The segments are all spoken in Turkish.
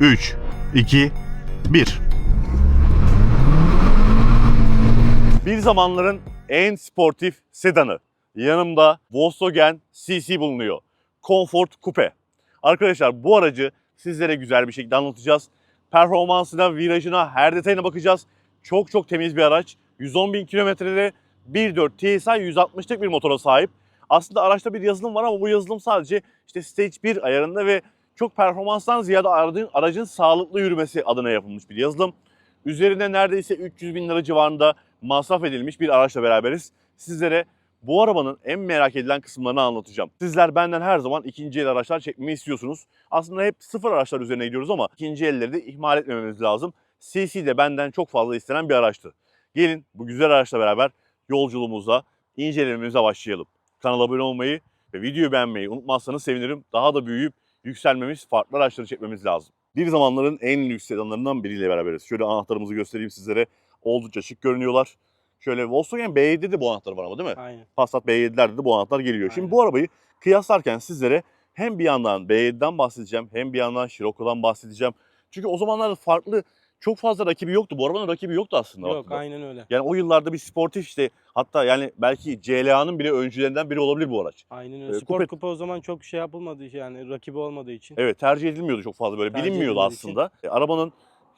3, 2, 1. Bir zamanların en sportif sedanı. Yanımda Volkswagen CC bulunuyor. Comfort Coupe. Arkadaşlar bu aracı sizlere güzel bir şekilde anlatacağız. Performansına, virajına, her detayına bakacağız. Çok çok temiz bir araç. 110 bin kilometrede 1.4 TSI 160'lık bir motora sahip. Aslında araçta bir yazılım var ama bu yazılım sadece işte Stage 1 ayarında ve çok performanstan ziyade aracın, aracın sağlıklı yürümesi adına yapılmış bir yazılım. Üzerinde neredeyse 300 bin lira civarında masraf edilmiş bir araçla beraberiz. Sizlere bu arabanın en merak edilen kısımlarını anlatacağım. Sizler benden her zaman ikinci el araçlar çekmeyi istiyorsunuz. Aslında hep sıfır araçlar üzerine gidiyoruz ama ikinci elleri de ihmal etmememiz lazım. CC de benden çok fazla istenen bir araçtı. Gelin bu güzel araçla beraber yolculuğumuza, incelememize başlayalım. Kanala abone olmayı ve videoyu beğenmeyi unutmazsanız sevinirim. Daha da büyüyüp yükselmemiz, farklı araçları çekmemiz lazım. Bir zamanların en lüks sedanlarından biriyle beraberiz. Şöyle anahtarımızı göstereyim sizlere. Oldukça şık görünüyorlar. Şöyle Volkswagen B7'de de bu anahtar var ama değil mi? Aynen. Passat B7'lerde de bu anahtar geliyor. Şimdi Aynen. bu arabayı kıyaslarken sizlere hem bir yandan B7'den bahsedeceğim hem bir yandan Scirocco'dan bahsedeceğim. Çünkü o zamanlarda farklı çok fazla rakibi yoktu. Bu arabanın rakibi yoktu aslında. Yok baktığında. aynen öyle. Yani o yıllarda bir sportif işte hatta yani belki CLA'nın bile öncülerinden biri olabilir bu araç. Aynen Ee, öyle. Spor kupe- kupa o zaman çok şey yapılmadı yani rakibi olmadığı için. Evet tercih edilmiyordu çok fazla böyle Tercih bilinmiyordu için. aslında. E, arabanın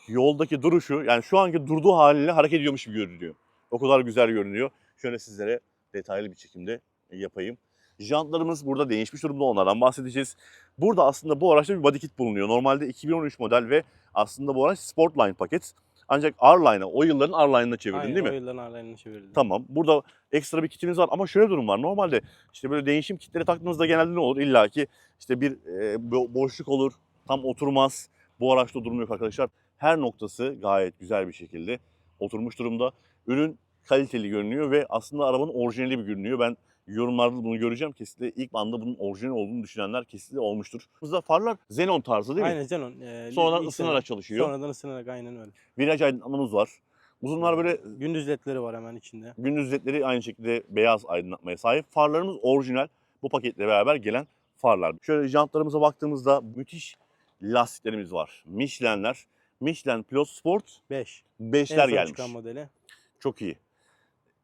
yoldaki duruşu yani şu anki durduğu haliyle hareket ediyormuş gibi görünüyor. O kadar güzel görünüyor. Şöyle sizlere detaylı bir çekimde yapayım. Jantlarımız burada değişmiş durumda onlardan bahsedeceğiz. Burada aslında bu araçta bir body kit bulunuyor. Normalde 2013 model ve aslında bu araç Sportline paket. Ancak R-Line'a o yılların R-Line'ına çevirdin Aynen, değil o mi? yılların aralarına çevrildi. Tamam. Burada ekstra bir kitimiz var ama şöyle bir durum var. Normalde işte böyle değişim kitleri taktığınızda genelde ne olur? İlla ki işte bir e, bo- boşluk olur, tam oturmaz. Bu araçta durum yok arkadaşlar. Her noktası gayet güzel bir şekilde oturmuş durumda. Ürün kaliteli görünüyor ve aslında arabanın orijinali bir görünüyor. Ben yorumlarda bunu göreceğim. Kesinlikle ilk anda bunun orijinal olduğunu düşünenler kesinlikle olmuştur. Burada farlar Xenon tarzı değil mi? Aynen Zenon. E, Sonradan ısınarak çalışıyor. Sonradan ısınarak aynen öyle. Viraj aydınlatmamız var. Uzunlar böyle Gündüz ledleri var hemen içinde. Gündüz ledleri aynı şekilde beyaz aydınlatmaya sahip. Farlarımız orijinal. Bu paketle beraber gelen farlar. Şöyle jantlarımıza baktığımızda müthiş lastiklerimiz var. Michelin'ler. Michelin Plus Sport 5. 5'ler gelmiş. modeli. Çok iyi.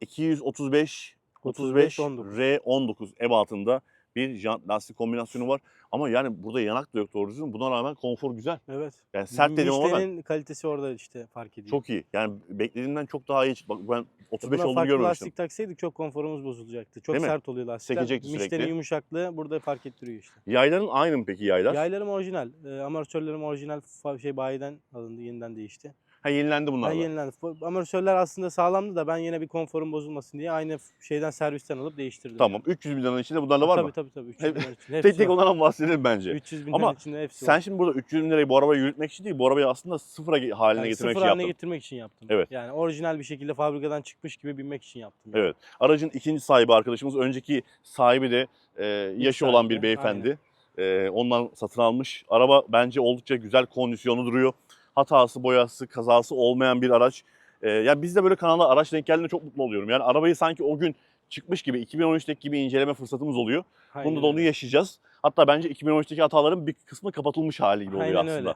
235 35, 35 19. R19 ebatında bir jant lastik kombinasyonu var. Ama yani burada yanak da yok doğru düzgün. Buna rağmen konfor güzel. Evet. Yani sert dedim ama ben kalitesi orada işte fark ediyor. çok iyi. Yani beklediğimden çok daha iyi. Bak ben 35 Buna olduğunu görmemiştim. lastik taksaydık çok konforumuz bozulacaktı. Çok Değil mi? sert oluyor lastikler. Sekecekti sürekli. Michelin'in yumuşaklığı burada fark ettiriyor işte. Yayların aynı mı peki yaylar? Yaylarım orijinal. E, amortisörlerim orijinal şey bayiden alındı. Yeniden değişti. Ha yenilendi bunlar Ben da. yenilendi. Amortisörler aslında sağlamdı da ben yine bir konforum bozulmasın diye aynı şeyden servisten alıp değiştirdim. Tamam. 300 bin liranın içinde bunlar da var tabii, mı? Tabii tabii. 300 Hep- bin lira için hepsi Tek tek onlardan bahsedelim bence. 300 bin Ama içinde hepsi Sen var. şimdi burada 300 bin lirayı bu arabayı yürütmek için değil, bu arabayı aslında sıfıra haline Yani getirmek sıfır için haline yaptın. getirmek için yaptım. Evet. Yani orijinal bir şekilde fabrikadan çıkmış gibi binmek için yaptım. yani. Evet. Aracın ikinci sahibi arkadaşımız, önceki sahibi de e, yaşı olan bir sahibi, beyefendi. E, ondan satın almış. Araba bence oldukça güzel kondisyonu duruyor. Hatası, boyası, kazası olmayan bir araç. E, ya biz de böyle kanala araç denk geldiğinde çok mutlu oluyorum. Yani arabayı sanki o gün çıkmış gibi, 2013'teki gibi inceleme fırsatımız oluyor. Aynen Bunda da onu yaşayacağız. Hatta bence 2013'teki hataların bir kısmı kapatılmış hali gibi oluyor Aynen aslında. öyle.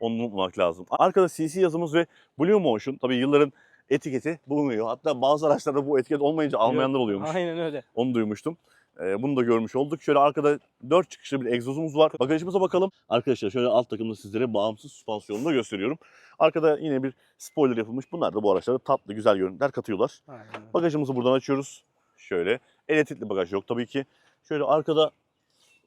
Onu unutmamak lazım. Arkada CC yazımız ve Blue Motion tabii yılların etiketi bulunuyor. Hatta bazı araçlarda bu etiket olmayınca almayanlar oluyormuş. Aynen öyle. Onu duymuştum. Ee, bunu da görmüş olduk. Şöyle arkada 4 çıkışlı bir egzozumuz var. Bagajımıza bakalım. Arkadaşlar şöyle alt takımda sizlere bağımsız süspansiyonunu da gösteriyorum. Arkada yine bir spoiler yapılmış. Bunlar da bu araçlara tatlı güzel görüntüler katıyorlar. Aynen. Bagajımızı buradan açıyoruz. Şöyle. Elektrikli bagaj yok tabii ki. Şöyle arkada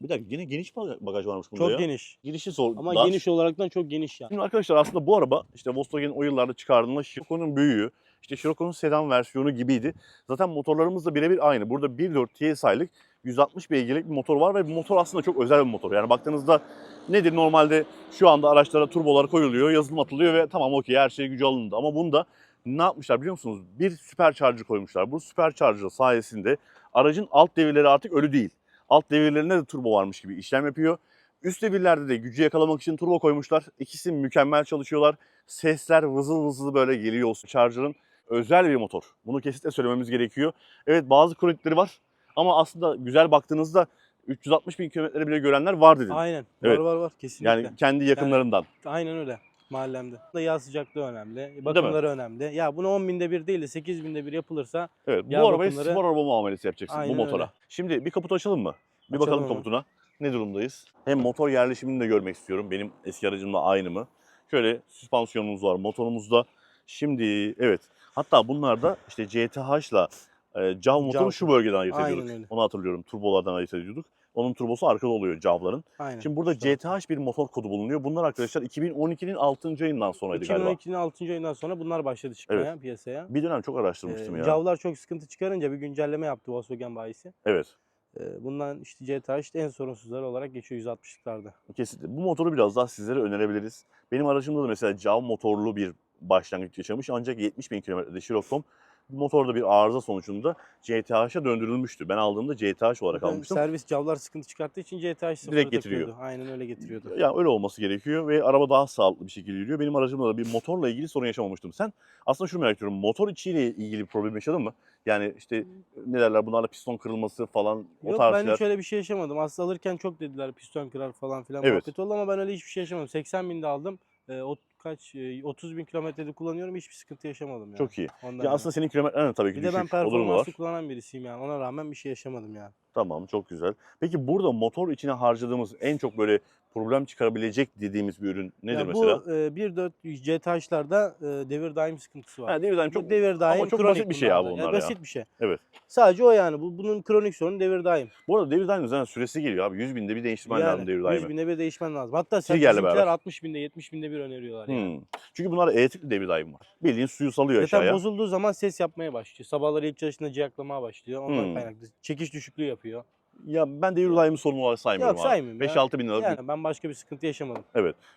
bir dakika yine geniş bagaj varmış bunda Çok ya. geniş. Girişi zor. Ama dar. geniş olaraktan çok geniş yani. Şimdi arkadaşlar aslında bu araba işte Volkswagen o yıllarda çıkardığında Scirocco'nun büyüğü, işte Scirocco'nun sedan versiyonu gibiydi. Zaten motorlarımız da birebir aynı. Burada 1.4 TSI'lik 160 beygirlik bir motor var ve bu motor aslında çok özel bir motor. Yani baktığınızda nedir normalde şu anda araçlara turbolar koyuluyor, yazılım atılıyor ve tamam okey her şey gücü alındı. Ama bunda ne yapmışlar biliyor musunuz? Bir süpercharger koymuşlar. Bu süpercharger sayesinde aracın alt devirleri artık ölü değil. Alt devirlerinde de turbo varmış gibi işlem yapıyor. Üst devirlerde de gücü yakalamak için turbo koymuşlar. İkisi mükemmel çalışıyorlar. Sesler vızıl vızıl böyle geliyor. Charger'ın özel bir motor. Bunu kesinlikle söylememiz gerekiyor. Evet bazı kronikleri var ama aslında güzel baktığınızda 360 bin kilometre bile görenler var dedin. Aynen. Evet. Var var var kesinlikle. Yani kendi yakınlarından. Aynen öyle mahallemde. Yağ sıcaklığı önemli, bakımları önemli. Ya bunu 10 binde bir değil de 8 binde bir yapılırsa Evet. Bu Yağ arabayı bakımları- spor araba muamelesi yapacaksın Aynen bu motora. öyle. Şimdi bir kaputu açalım mı? Bir Açalım bakalım hemen. kaputuna. Ne durumdayız? Hem motor yerleşimini de görmek istiyorum. Benim eski aracımla aynı mı? Şöyle süspansiyonumuz var motorumuzda. Şimdi evet. Hatta bunlarda işte CTH'la e, CAV motoru Cav. şu bölgeden ayırt Aynen ediyorduk. öyle. Onu hatırlıyorum. Turbolardan ayırt ediyorduk. Onun turbosu arkada oluyor CAV'ların. aynen. Şimdi burada. CTH bir motor kodu bulunuyor. Bunlar arkadaşlar 2012'nin 6. ayından sonraydı galiba. 2012'nin 6. ayından sonra bunlar başladı çıkmaya piyasaya. Bir dönem çok araştırmıştım Ee, ya. Cavlar çok sıkıntı çıkarınca bir güncelleme yaptı Volkswagen bayisi. Evet. Ee, bundan işte CTH en sorunsuzları olarak geçiyor 160'larda. Kesinlikle. Bu motoru biraz daha sizlere önerebiliriz. Benim aracımda da mesela CAV motorlu bir başlangıç yaşamış ancak 70 bin kilometrede Şirokom bu motorda bir arıza sonucunda CTH'a döndürülmüştü. Ben aldığımda CTH olarak Yani almıştım. Servis Cavlar sıkıntı çıkarttığı için CTH sıfıra Direkt getiriyor. takıyordu. Aynen öyle getiriyordu. Yani öyle olması gerekiyor ve araba daha sağlıklı bir şekilde yürüyor. Benim aracımda da bir motorla ilgili sorun yaşamamıştım. Sen aslında şunu merak ediyorum. Motor içiyle ilgili bir problem yaşadın mı? Yani işte ne derler bunlarla piston kırılması falan o Yok tarz ben şeyler. hiç öyle bir şey yaşamadım. Aslında alırken çok dediler piston kırar falan filan Evet. muhabbet oldu ama ben öyle hiçbir şey yaşamadım. 80 binde aldım. Ee, o kaç e, 30 bin kilometrede kullanıyorum hiçbir sıkıntı yaşamadım yani. Çok iyi. Ondan Ya yani. aslında senin kilometren de tabii ki bir de ben düşük. O durum var. performanslı kullanan birisiyim yani. Ona rağmen bir şey yaşamadım yani. Tamam çok güzel. Peki burada motor içine harcadığımız en çok böyle problem çıkarabilecek dediğimiz bir ürün nedir Yani mesela? Bu e, 1.4 GTH'larda e, devir daim sıkıntısı var. Ha, devir daim Bu çok devir daim çok kronik basit bir şey ya bunlar ya. Basit bir şey. Evet. Sadece o yani. Bu, bunun kronik sorunu devir daim. Bu arada devir daim zaten süresi geliyor abi. 100 binde bir değiştirmen lazım devir 100 daimi. binde bir değişmen lazım. Hatta sen bizimkiler beraber. 60 binde 70 binde bir öneriyorlar yani. Çünkü bunlar elektrikli devir daim var. Bildiğin suyu salıyor Zaten aşağıya. bozulduğu zaman ses yapmaya başlıyor. Sabahları ilk çalıştığında ciyaklamaya başlıyor. Ondan Hmm. kaynaklı. Çekiş düşüklüğü yapıyor. Ya ben devir daimi sorunu olarak saymıyorum Yok, abi. saymıyorum ya. 5-6 bin lira. Yani ben başka bir sıkıntı yaşamadım.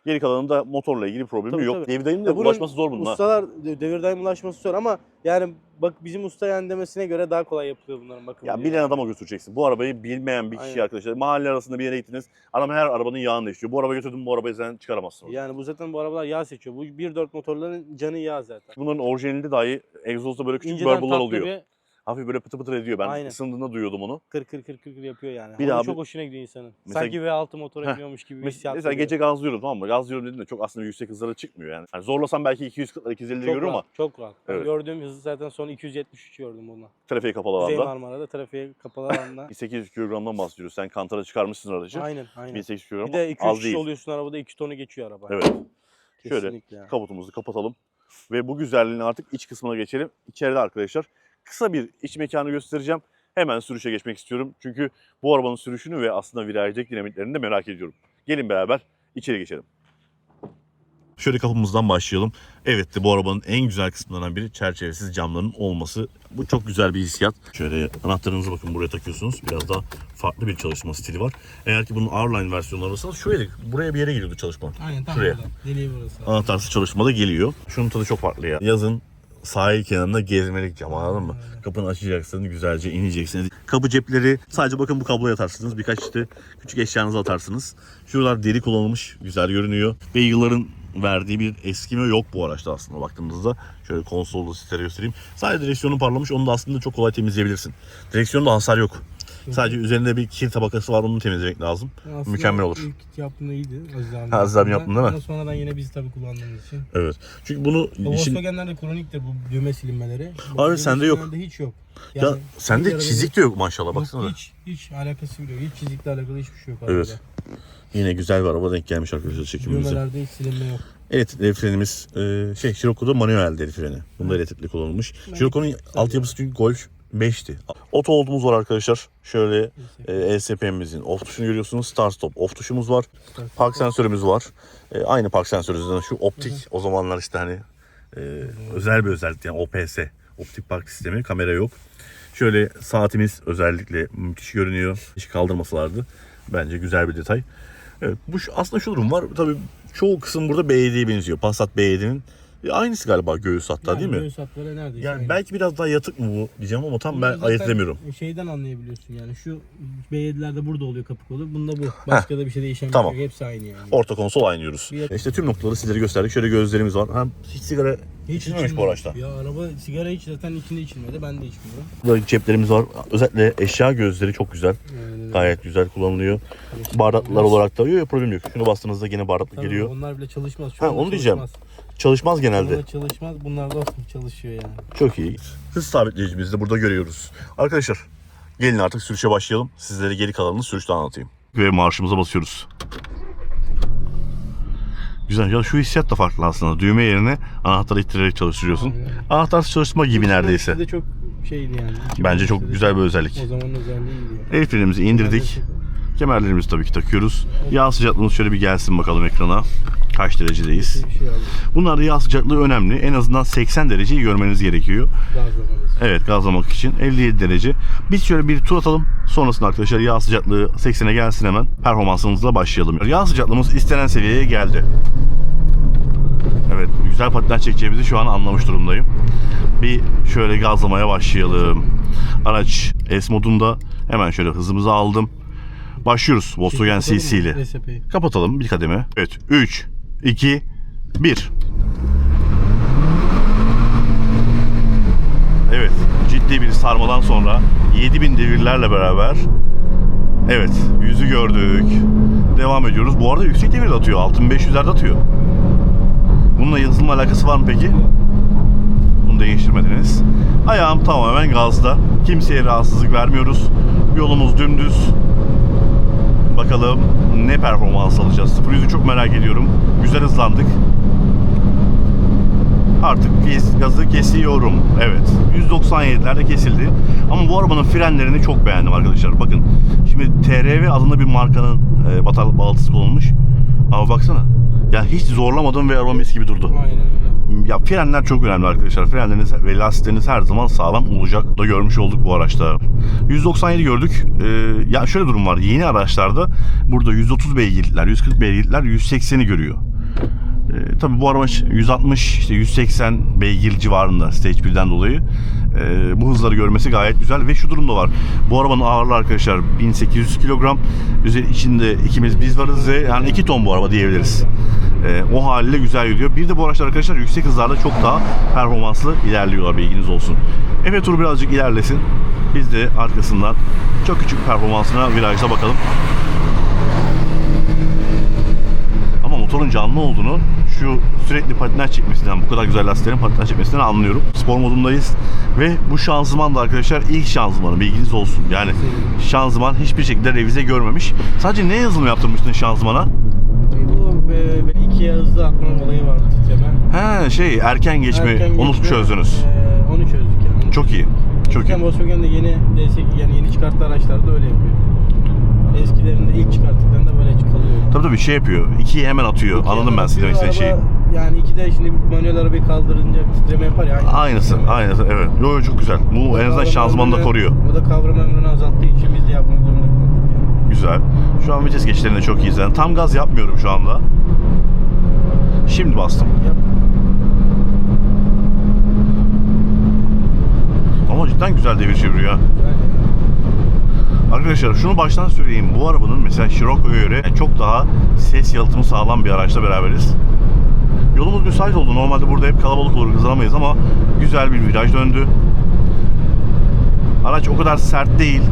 Geri kalanında motorla ilgili problemi Tabii, yok. tabii. Devir daimin de Ya bunun ulaşması zor bunun ha. Ustalar de- devir daim ulaşması zor ama yani bak bizim usta yani demesine göre daha kolay yapılıyor bunların bakımı. Ya bilen adama götüreceksin. Bu arabayı bilmeyen bir kişi Aynen. arkadaşlar. Mahalle arasında bir yere gittiniz. Adam her arabanın yağını değiştiriyor. Bu arabayı götürdüm bu arabayı sen çıkaramazsın. Yani bu zaten bu arabalar yağ seçiyor. Bu 1.4 motorların canı yağ zaten. Bunların orijinalinde dahi egzozda böyle küçük İnceden burble'lar tatlı oluyor. bir Hafif böyle pıtı pıtır ediyor. Ben Aynen. ısındığında duyuyordum onu. kır kır kır kır kır yapıyor yani. Bir de abi- çok hoşuna gidiyor insanın. Mesela- Sanki V6 motora Heh. biniyormuş gibi bir Mes- hissiyat Mesela veriyor. gece gazlıyorum tamam mı? Gazlıyorum dediğinde çok aslında yüksek hızlara çıkmıyor yani. Hani zorlasam belki 240 250'leri çok görüyorum ama rahat, çok rahat. Ben Evet. Gördüğüm hızı zaten son 273 gördüm bununla. trafiğe kapalı Kuzey alanda. Marmara'da trafiğe kapalı alanda. 800 kilogramdan bahsediyoruz. Sen kantara çıkarmışsın aracı. aynen aynen. 1800 kilogram Bir de 2-3 az kişi değil. oluyorsun arabada 2 tonu geçiyor araba. Evet. Şöyle Kesinlikle yani. Kaputumuzu kapatalım. Ve bu güzelliğin artık iç kısmına geçelim. İçeride arkadaşlar kısa bir iç mekanı göstereceğim. Hemen sürüşe geçmek istiyorum. Çünkü bu arabanın sürüşünü ve aslında virajdaki dinamiklerini de merak ediyorum. Gelin beraber içeri geçelim. Şöyle kapımızdan başlayalım. Evet de bu arabanın en güzel kısımlarından biri çerçevesiz camların olması. Bu çok güzel bir hissiyat. Şöyle anahtarınızı bakın buraya takıyorsunuz. Biraz daha farklı bir çalışma stili var. Eğer ki bunun R-Line versiyonları olsa şöyle buraya bir yere geliyordu çalışma. Aynen tam Şuraya. Deliği burası. Anahtarsız çalışmada geliyor. Şunun tadı çok farklı ya. Yazın sahil kenarında gezmelik cam anladın mı? Kapını açacaksın, güzelce ineceksin. Kapı cepleri sadece bakın bu kabloya atarsınız. Birkaç işte küçük eşyanızı atarsınız. Şuralar deri kullanılmış, güzel görünüyor. Ve yılların verdiği bir eskime yok bu araçta aslında baktığınızda. Şöyle konsolda sizlere göstereyim. Sadece direksiyonu parlamış, onu da aslında çok kolay temizleyebilirsin. Direksiyonda hasar yok. Sadece üzerinde bir kir tabakası var, onu temizlemek lazım. Aslında Mükemmel olur. İlk yaptığında iyiydi Aziz abi. Aziz abi yaptın değil mi? Ama sonradan yine biz tabii kullandığımız için. Evet. Çünkü bunu O. Volkswagen'lerde kroniktir bu düğme silinmeleri. Bu Abi düğme sende yok. silinmelerde hiç yok. Ya Yani sende bir arada çizik de yok maşallah baksana. Hiç, hiç alakası bile yok. Hiç çizikle alakalı hiçbir şey yok. Evet. arabada. Yine güzel bir araba denk gelmiş arkadaşlar çekimimize. Düğmelerde hiç silinme yok. Evet el frenimiz e, şey Scirocco'da manuel el freni. Bunda elektrikli kullanılmış. Sadece- altyapısı çünkü Golf 5'ti. Oto hold'umuz var arkadaşlar. Şöyle e, ESP'mizin off tuşunu görüyorsunuz. Start stop off tuşumuz var. Park sensörümüz var. E, aynı park sensörü zaten şu optik o zamanlar işte hani e, özel bir özellik yani OPS. Optik park sistemi kamera yok. Şöyle saatimiz özellikle müthiş görünüyor. Hiç kaldırmasalardı. Bence güzel bir detay. Evet, bu aslında şu durum var. Tabii çoğu kısım burada B7'ye benziyor. Passat B7'nin E, aynısı galiba göğüs hatta Yani değil mi? göğüs hatları neredeyse Yani aynı. belki biraz daha yatık mı bu diyeceğim ama tam Bunu ben zaten ayırt edemiyorum. Şeyden anlayabiliyorsun yani şu B7'lerde burada oluyor kapı kolu. Bunda bu. Başka da bir şey değişen bir Tamam. şey yok. Hepsi aynı yani. Orta konsol aynıyoruz. Bir- İşte tüm noktaları sizlere gösterdik. Şöyle gözlerimiz var. Hem hiç sigara Hiç İçilmemiş bu içilmedi. araçta. Ya araba sigara hiç zaten içinde içilmedi. Ben de içmiyorum. Burada ceplerimiz var. Özellikle eşya gözleri çok güzel. Yani, Gayet güzel kullanılıyor. Bardaklar olarak da yok, yok problem yok. Şunu bastığınızda yine bardakla Tabii geliyor. Onlar bile çalışmaz. Şu Ha, anda onu diyeceğim. çalışmaz. Çalışmaz genelde. Bunlar çalışmaz. Bunlar da olsun çalışıyor yani. Çok iyi. Hız sabitleyicimizi de burada görüyoruz. Arkadaşlar gelin artık sürüşe başlayalım. Sizlere geri kalanını sürüşte anlatayım. Ve marşımıza basıyoruz. Güzel. Ya şu hissiyat da farklı aslında. Düğme yerine anahtarı ittirerek çalıştırıyorsun. Aynen. Anahtar çalışma gibi neredeyse. De çok şeydi yani. Bence çok güzel bir özellik. O zamanın özelliğiydi. El frenimizi indirdik. Kemerlerimizi tabii ki takıyoruz. Yağ sıcaklığımız şöyle bir gelsin bakalım ekrana. Kaç derecedeyiz? Şey. Bunlarda yağ sıcaklığı önemli. En azından 80 dereceyi görmeniz gerekiyor. Evet gazlamak için 57 derece. Biz şöyle bir tur atalım. Sonrasında arkadaşlar yağ sıcaklığı 80'e gelsin hemen. Performansımızla başlayalım. Yağ sıcaklığımız istenen seviyeye geldi. Evet güzel patinaj çekeceğimizi şu an anlamış durumdayım. Bir şöyle gazlamaya başlayalım. Araç S modunda hemen şöyle hızımızı aldım. Başlıyoruz Volkswagen CC mı ile. Kapatalım bir kademe. Evet 3, 2, 1. Evet ciddi bir sarmadan sonra 7000 devirlerle beraber Evet yüzü gördük. Devam ediyoruz. Bu arada yüksek devir de atıyor. 6500'lerde atıyor. Bununla yazılımla alakası var mı peki? Bunu değiştirmediniz. Ayağım tamamen gazda. Kimseye rahatsızlık vermiyoruz. Yolumuz dümdüz. Bakalım ne performans alacağız. 0 çok merak ediyorum. Güzel hızlandık. Artık gazı kesiyorum. Evet. 197'lerde kesildi. Ama bu arabanın frenlerini çok beğendim arkadaşlar. Bakın. Şimdi TRV adında bir markanın e, batar baltısı konulmuş. Ama baksana. Ya hiç zorlamadım ve araba mis gibi durdu. Aynen. Ya frenler çok önemli arkadaşlar. Frenleriniz ve lastikleriniz her zaman sağlam olacak. Da görmüş olduk bu araçta. 197 gördük. Ee, ya şöyle durum var. Yeni araçlarda burada 130 beygirlikler, 140 beygirlikler 180'i görüyor. Ee, tabii bu araba 160 işte 180 beygir civarında Stage 1'den dolayı Ee, bu hızları görmesi gayet güzel ve şu durum da var. Bu arabanın ağırlığı arkadaşlar 1800 kilogram. Üzeri içinde ikimiz biz varız ve yani 2 ton bu araba diyebiliriz. Ee, o haliyle güzel gidiyor. Bir de bu araçlar arkadaşlar yüksek hızlarda çok daha performanslı ilerliyorlar bilginiz olsun. Efe turu birazcık ilerlesin. Biz de arkasından çok küçük performansına virajda bakalım. Ama motorun canlı olduğunu şu sürekli patinaj çekmesinden, bu kadar güzel lastiklerin patinaj çekmesinden anlıyorum. Spor modundayız ve bu şanzıman da arkadaşlar ilk şanzımanı bilginiz olsun. Yani şanzıman hiçbir şekilde revize görmemiş. Sadece ne yazılımı yaptırmıştın şanzımana? Bu e, ben ikiye hızlı atma olayı vardı titreme. He şey erken geçme Erken onu geçme, çözdünüz. e, onu çözdük yani. Çok iyi. Çok iyi. Zaten Volkswagen de yeni DS yani yeni çıkarttığı araçlarda öyle yapıyor. Eskilerinde ilk çıkarttıklarında böyle kalıyor. Tabii tabii şey yapıyor. İkiyi hemen atıyor. İkiye Anladım ben atıyor, sizin demek istediğin araba şeyi. Yani iki de şimdi manuel arabayı kaldırınca titreme yapar ya. Aynısı, aynısı evet. Yo, yo, çok güzel. Bu en azından şanzımanı da koruyor. O da kavram ömrünü azalttığı için biz de yapmak zorunda kaldık yani. Güzel. Şu an vites geçişlerinde çok iyiyiz. Yani tam gaz yapmıyorum şu anda. Şimdi bastım. Yap. Ama cidden güzel devir çeviriyor. Arkadaşlar şunu baştan söyleyeyim. Bu arabanın mesela Scirocco'ya göre çok daha ses yalıtımı sağlam bir araçla beraberiz. Yolumuz müsait oldu. Normalde burada hep kalabalık olur hızlanamayız ama güzel bir viraj döndü. Araç o kadar sert değil.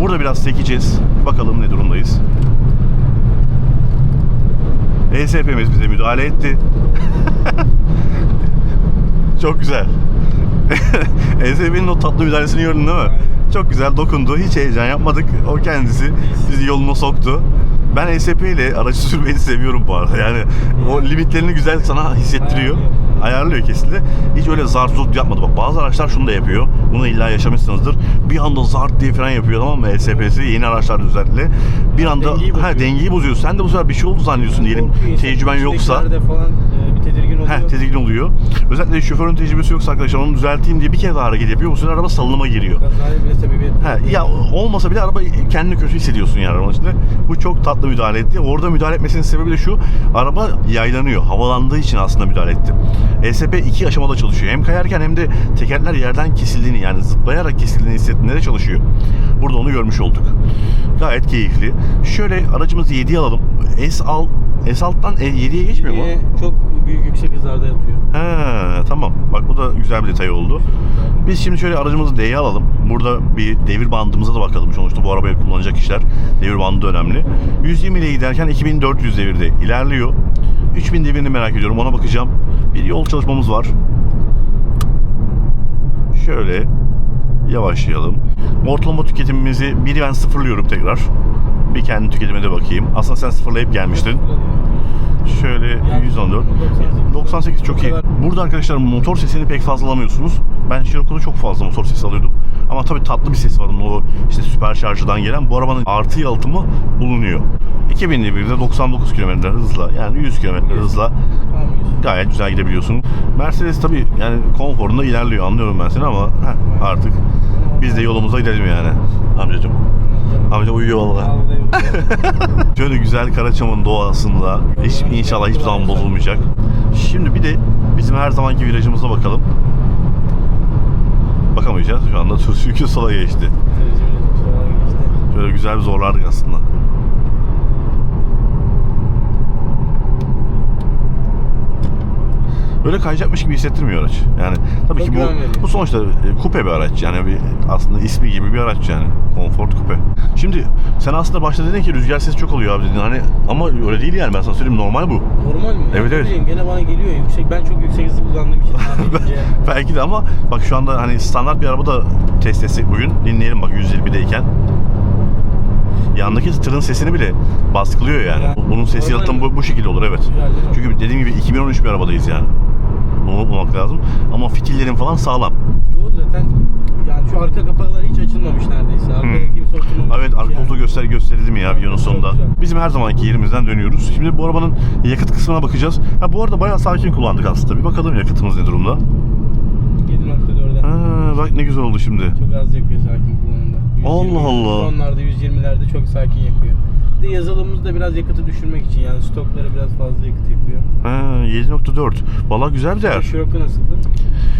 Burada biraz sekeceğiz. Bakalım ne durumdayız. ESP'miz bize müdahale etti. Çok güzel. ESP'nin o tatlı müdahalesini gördün değil mi? Aynen. Çok güzel dokundu. Hiç heyecan yapmadık. O kendisi bizi yoluna soktu. Ben ESP ile aracı sürmeyi seviyorum bu arada. Yani o limitlerini güzel sana hissettiriyor. Ayarlıyor. Kesinlikle. Hiç öyle zart zurt yapmadı. Bak bazı araçlar şunu da yapıyor. Bunu illa yaşamışsınızdır. Bir anda zart diye fren yapıyor tamam mı? ESP'si yeni araçlar özellikle. Bir anda dengeyi ha, bozuyor. dengeyi bozuyor. Sen de bu sefer bir şey oldu zannediyorsun diyelim. Korkuyor insan. Tecrüben yoksa. İçindekilerde falan e, bir tedirgin oluyor. Heh, tedirgin oluyor. Özellikle şoförün tecrübesi yoksa arkadaşlar onu düzelteyim diye bir kere daha hareket yapıyor. Bu sefer araba salınıma giriyor. Kazaya bile sebebiyet He, ya olmasa bile araba kendini kötü hissediyorsun yani arabanın içinde. Bu çok tatlı müdahale etti. Orada müdahale etmesinin sebebi de şu. Araba yaylanıyor. Havalandığı için aslında müdahale etti. ESP iki aşamada çalışıyor. Hem kayarken hem de tekerler yerden kesildiğini yani zıplayarak kesildiğini hissettiğinde de çalışıyor. Burada onu görmüş olduk. Gayet keyifli. Şöyle aracımızı 7'ye alalım. S al S alttan 7'ye geçmiyor mu? Çok büyük yüksek hızlarda yapıyor. He tamam. Bak bu da güzel bir detay oldu. Biz şimdi şöyle aracımızı D'ye alalım. Burada bir devir bandımıza da bakalım. Sonuçta bu arabayı kullanacak kişiler. Devir bandı önemli. 120 ile giderken 2400 devirde ilerliyor. 3000 devirini merak ediyorum. Ona bakacağım. Bir yol çalışmamız var. Şöyle yavaşlayalım. Ortalama tüketimimizi biri ben sıfırlıyorum tekrar. Bir kendi tüketimime de bakayım. Aslında sen sıfırlayıp gelmiştin. Şöyle 114. 98 çok iyi. Burada arkadaşlar motor sesini pek fazla alamıyorsunuz. Ben Scirocco'da çok fazla motor sesi alıyordum. Ama tabii tatlı bir ses var onun o işte süper şarjdan gelen. Bu arabanın artı yalıtımı bulunuyor. 2001'de 99 km hızla yani 100 km hızla gayet güzel gidebiliyorsun. Mercedes tabii yani konforunda ilerliyor anlıyorum ben seni ama heh, artık biz de yolumuza gidelim yani amcacığım. Amca uyuyor. Vallahi Şöyle güzel Karaçam'ın doğasında hiç, inşallah hiçbir zaman bozulmayacak. Şimdi bir de bizim her zamanki virajımıza bakalım. Bakamayacağız şu anda çünkü sola geçti. Şöyle güzel bir zorlardık aslında. Böyle kayacakmış gibi hissettirmiyor araç. Yani tabii Çok ki güven veriyor. bu, bu sonuçta e, kupe bir araç. Yani bir aslında ismi gibi bir araç yani. Comfort kupe. Şimdi sen aslında başta dedin ki rüzgar sesi çok oluyor abi dedin. Hani ama öyle değil yani ben sana söyleyeyim normal bu. Normal mi? Evet, Ne evet. bileyim, Gene bana geliyor yüksek. Ben çok yüksek hızlı kullandığım için tahmin edince. Belki de ama bak şu anda hani standart bir araba da test etsek bugün dinleyelim bak 120'deyken. Yandaki tırın sesini bile baskılıyor yani. Ya, Bunun normal yalıtımı bu, bu şekilde olur evet. Mi? Çünkü dediğim gibi 2013 bir arabadayız yani. Bunu unutmamak lazım. Ama fitillerin falan sağlam. Çoğu zaten yani şu arka kapakları hiç açılmamış neredeyse. Arkaya Hmm. kimse oturmamış. Evet arka Yani. koltuğu göster gösterildi mi ya videonun sonunda. Bizim her zamanki yerimizden dönüyoruz. Şimdi bu arabanın yakıt kısmına bakacağız. Ha bu arada bayağı sakin kullandık aslında. Bir bakalım yakıtımız ne durumda. 7.4'den. Ha, bak ne güzel oldu şimdi. Çok az yakıyor sakin kullanımda. 120, Allah Allah. Onlarda 120'lerde çok sakin yakıyor. Bir de yazılımımız da biraz yakıtı düşürmek için yani stokları biraz fazla yakıt yakıyor. Ha, 7.4. Valla güzel bir değer. Scirocco nasıldı?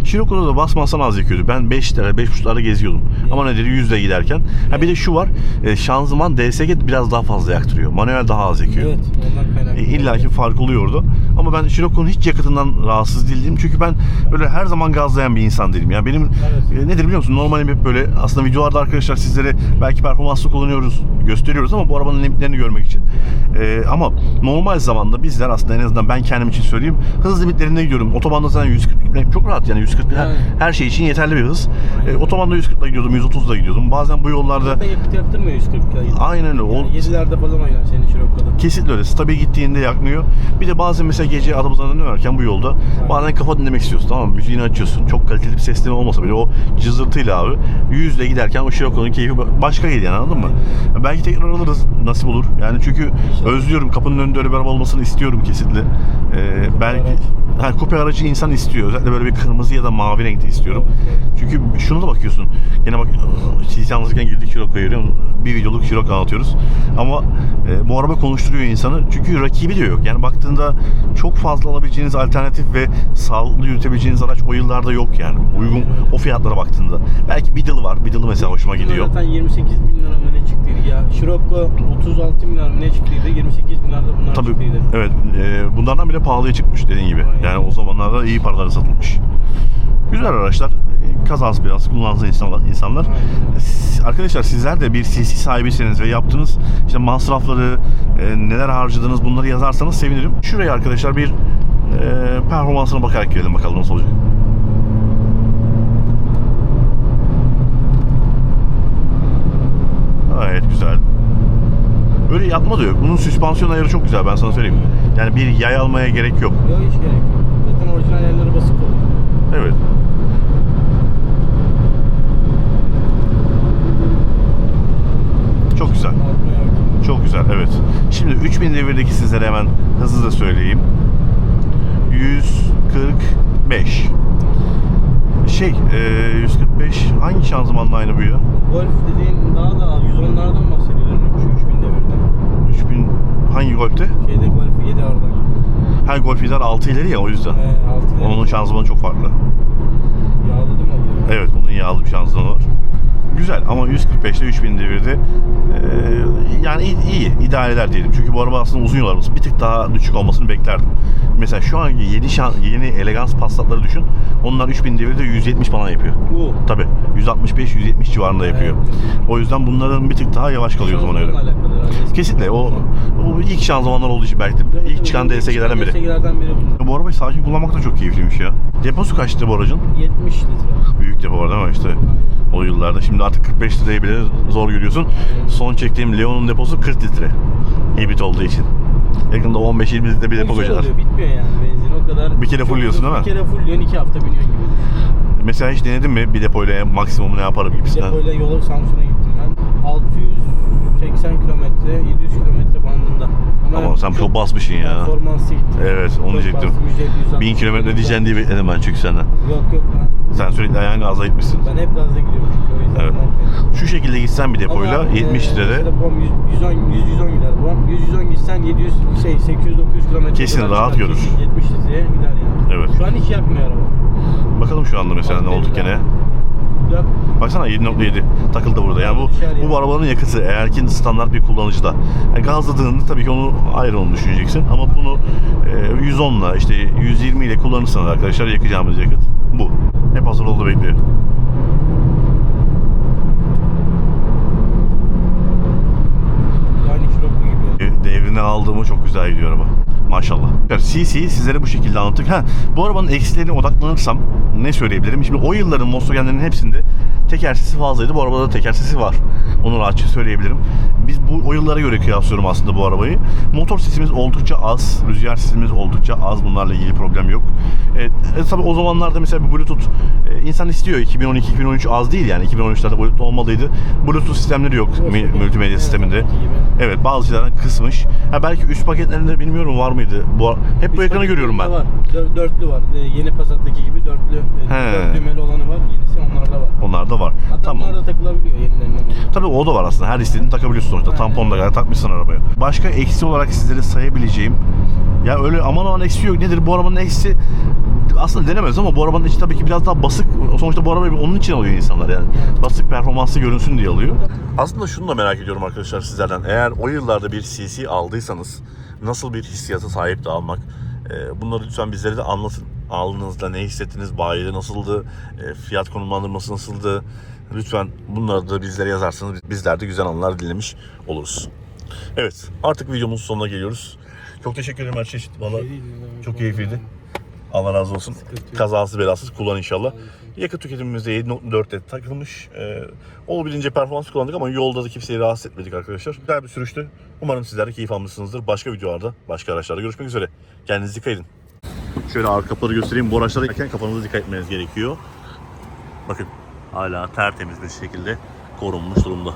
Scirocco'da da basmasan az yakıyordu. Ben 5 lira, 5.5'lara geziyordum. Ama nedir 100'de giderken. Ha bir de şu var. E, şanzıman DSG biraz daha fazla yaktırıyor. Manuel daha az yakıyor. Evet ondan kaynaklı. E, İlla ki fark oluyor orada. Ama ben Scirocco'nun hiç yakıtından rahatsız değilim. Çünkü ben böyle her zaman gazlayan bir insan değilim. Ya benim Evet. e, nedir biliyor musun? Normalim hep böyle aslında videolarda arkadaşlar sizlere belki performanslı kullanıyoruz, gösteriyoruz ama bu arabanın limitlerini görmek için. E, ama normal zamanda bizler aslında en azından ben kendim için söyleyeyim hız limitlerinde gidiyorum. Otobanda zaten 140 gitmek çok rahat yani 140 her, Yani. her şey için yeterli bir hız. E, otobanda 140'la gidiyordum, 130'la gidiyordum. Bazen bu yollarda Zaten yakıt yaktırmıyor 140 kilo. aynen öyle. Yani 7'lerde falan oynar senin Scirocco'da. Kesinlikle öyle. Stabil gittiğinde yakmıyor. Bir de bazen mesela gece arabamızdan dönerken bu yolda bazen kafa dinlemek istiyorsun tamam mı? Müziğini açıyorsun. Çok kaliteli bir sesleme olmasa bile o cızırtıyla abi yüzle giderken o Scirocco'nun keyfi başka geliyor yani anladın mı? Belki tekrar alırız nasip olur. Yani çünkü özlüyorum kapının önünde öyle bir araba olmasını istiyorum kesinlikle. Ee, belki. Ha, kupe aracı insan istiyor. Özellikle böyle bir kırmızı ya da mavi renkte istiyorum. Çünkü şunu da bakıyorsun. Gene bak çiğ alırken girdik Scirocco'ya görüyor musun? Bir videoluk Scirocco anlatıyoruz. Ama e, bu araba konuşturuyor insanı. Çünkü rakibi de yok. Yani baktığında çok fazla alabileceğiniz alternatif ve sağlıklı yürütebileceğiniz araç o yıllarda yok yani. Uygun o fiyatlara baktığında. Belki Beetle var. Beetle mesela hoşuma gidiyor. Zaten 28 bin lira mı ne çıktıydı ya. Scirocco 36 bin lira mı ne çıktıydı? 28 bin lirada bunlar Tabii çıktıydı. evet e, bunlardan bile pahalıya çıkmış dediğin gibi. Aynen. Yani o zamanlarda iyi paralara satılmış. Güzel araçlar. E, Kazası biraz kullansın insanlar. insanlar. Arkadaşlar sizler de bir CC sahibiyseniz ve yaptığınız işte masrafları, e, neler harcadınız bunları yazarsanız sevinirim. Şuraya arkadaşlar bir e, performansına bakarak girelim bakalım nasıl olacak. Gayet güzel. Öyle yatma da yok. Bunun süspansiyon ayarı çok güzel ben sana söyleyeyim. Yani bir yay almaya gerek yok. Yok hiç gerek yok. Zaten orijinal yerleri basık oluyor. Evet. Çok güzel. Çok güzel evet. Şimdi 3000 devirdeki sizlere hemen hızlı da söyleyeyim. 145. Şey, e, 145 hangi şanzımanla aynı bu ya? Golf dediğin daha da 110'lardan bahsediyorum. 3, 3, hangi Golf'te? Şeyde Golf 7 Arda. Her Golf gider 6 ileri ya o yüzden. Ee, 6 Onun şanzımanı çok farklı. Yağlı değil mi oluyor? Evet bunun yağlı bir şanzımanı var. Güzel ama 145'te 3000 devirde e, yani iyi, iyi, idare eder diyelim. Çünkü bu araba aslında uzun arabası. Bir tık daha düşük olmasını beklerdim. Mesela şu anki yeni şan, yeni elegans Passat'ları düşün. Onlar 3000 devirde 170 falan yapıyor. Bu. Tabi 165-170 civarında yapıyor. O yüzden bunların bir tık daha yavaş kalıyor o alakalı herhalde. Kesinlikle o, o ilk şanzımanlar olduğu için belki de ilk çıkan DSG'lerden biri. Biri. Bu arabayı sakin kullanmak da çok keyifliymiş ya. Deposu kaçtı bu aracın? 70 litre. Büyük depo var değil mi işte o yıllarda. Şimdi artık 45 lirayı bile zor görüyorsun. Son çektiğim Leon'un deposu 40 litre. Hibrit olduğu için. Yakında 15-20 litre bir depo koyacaklar. oluyor, bitmiyor yani benzin o kadar. Bir kere fullüyorsun değil mi? Bir kere fullüyorsun iki hafta biniyorsun gibi. Mesela hiç denedin mi bir depoyla maksimum ne yaparım gibisinden? depoyla yola ben. 680 kilometre, 700 kilometre bandında. Ama sen çok basmışsın ya. Performanslı gittim. Evet onu Çok diyecektim. bastım, 150, 160 1000 kilometre diyeceksin diye bekledim ben çünkü senden. Yok yok lan. Sen sürekli ayağın gazla gitmişsin. Ben hep gazda gidiyorum çünkü. Evet. ondan Şu şekilde gitsen bir depoyla Ama, 70 e, litrede mesela babam 100, 110, 100, 110 gider babam. 100, 110 gitsen 700, şey 800, 900 kilometre. Kesin rahat çıkar. görür. Kesin 70 litreye gider yani. Evet. Şu an hiç yakmıyor araba. Bakalım şu anda mesela ne Bak, benim gene. Yak, Baksana 7.7 takıldı burada. Yani bu Dışarı bu yani. arabanın yakıtı eğer ki standart bir kullanıcıda. Yani gazladığında tabii ki onu ayrı onu düşüneceksin. Ama bunu e, 110 ile işte 120 ile kullanırsanız arkadaşlar yakacağımız yakıt bu. Hep hazır oldu bekliyor. aynı gibi. E, Devrini aldığımı çok güzel gidiyor araba. Maşallah. CC'yi sizlere bu şekilde anlattık. Ha, bu arabanın eksilerine odaklanırsam ne söyleyebilirim? Şimdi o yılların Volkswagen'lerin hepsinde teker sesi fazlaydı. Bu arabada da teker sesi var. Onu rahatça söyleyebilirim. Biz bu o yıllara göre kıyaslıyorum aslında bu arabayı. Motor sesimiz oldukça az. Rüzgar sesimiz oldukça az. Bunlarla ilgili problem yok. E, e, tabii o zamanlarda mesela bir Bluetooth e, insan istiyor. 2012-2013 az değil yani. 2013'lerde Bluetooth olmalıydı. Bluetooth sistemleri yok multimedya Evet, sisteminde. Evet bazı şeylerden kısmış. Ha belki üst paketlerinde bilmiyorum var mıydı? Bu hep bu ekranı görüyorum ben. Var. Dö- Dörtlü var. Ee, Yeni Passat'taki gibi dörtlü. e. Dört düğmeli olanı var. Yenisi onlarda var. Onlar da var. Hatta tamam. bunlar da takılabiliyor yenilerinden. Tabii o da var aslında. Her istediğini takabiliyorsun sonuçta. Tamponla kadar takmışsın arabaya. Başka eksi olarak sizlere sayabileceğim ya öyle aman aman eksi yok. Nedir bu arabanın eksi? Aslında denemez ama bu arabanın içi tabii ki biraz daha basık. Sonuçta bu arabayı onun için alıyor insanlar yani. Basık performanslı görünsün diye alıyor. Aslında şunu da merak ediyorum arkadaşlar sizlerden. Eğer o yıllarda bir CC aldıysanız nasıl bir hissiyata sahip de almak? Ee, Bunları lütfen bizlere de anlatın. Aldığınızda ne hissettiniz? Bayide nasıldı? Ee, Fiyat konumlandırması nasıldı? Lütfen bunları da bizlere yazarsanız bizler de güzel anılar dinlemiş oluruz. Evet artık videomuzun sonuna geliyoruz. Çok teşekkür ederim her şey için. Valla çok keyifliydi. Allah razı olsun. Kazasız belasız kullan inşallah. Yakıt tüketimimizde 7.4'te takılmış. Ee, olabildiğince performans kullandık ama yolda da kimseyi rahatsız etmedik arkadaşlar. Güzel bir sürüştü. Umarım sizler de keyif almışsınızdır. Başka videolarda, başka araçlarda görüşmek üzere. Kendinize dikkat edin. Şöyle arka kapıları göstereyim. Bu araçlara kafanıza dikkat etmeniz gerekiyor. Bakın hala tertemiz bir şekilde korunmuş durumda.